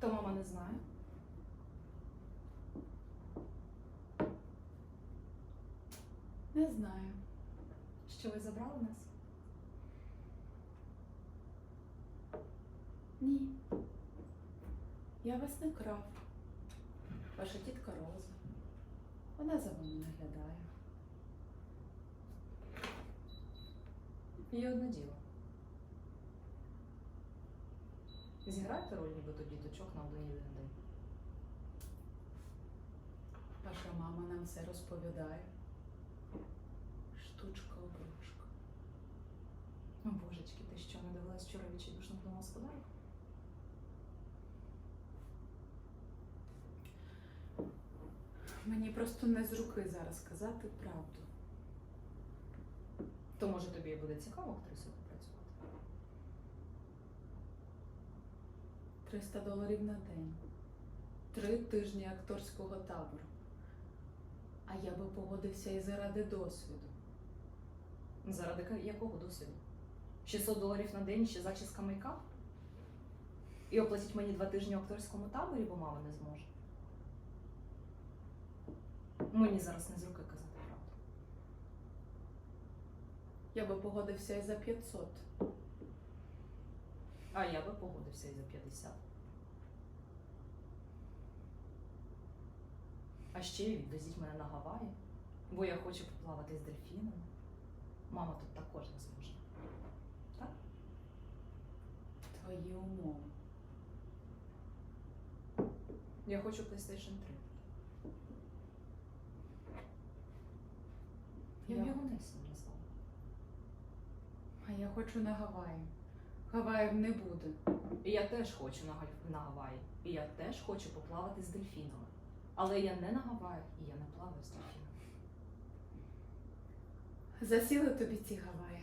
То мама не знає. Не знаю. Що ви забрали нас? Ні. Я вас не крав. Ваша тітка Роза. Вона за вами наглядає. Є одне діло. Зіграйте роль нібито діточок на один єдиний день. Ваша мама нам все розповідає. Штучка обрушка. О, божечки, ти що, не дивилась вчора відчайдушних домогосподарок? Мені просто не з руки зараз сказати правду. То може тобі і буде цікаво актрисою 300 доларів на день. Три тижні акторського табору. А я би погодився і заради досвіду. Заради ка- якого досвіду? 600 доларів на день ще зачіска мейкап? І оплатіть мені два тижні в акторському таборі, бо мама не зможе. Мені зараз не з руки казати правду. Я би погодився і за 500. А я би погодився і за 50. А ще відвезіть мене на Гаваї, бо я хочу поплавати з дельфінами. Мама тут також не зможе. Так? Твої умови. Я хочу PlayStation 3. Я Я- його не назвала. А я хочу на Гаваї. Гаваїв не буде. І я теж хочу на, Галь- на Гаваї. І я теж хочу поплавати з дельфінами. Але я не на Гаваях і я не плаваю з дельфінами. Засіли тобі ці Гаваї.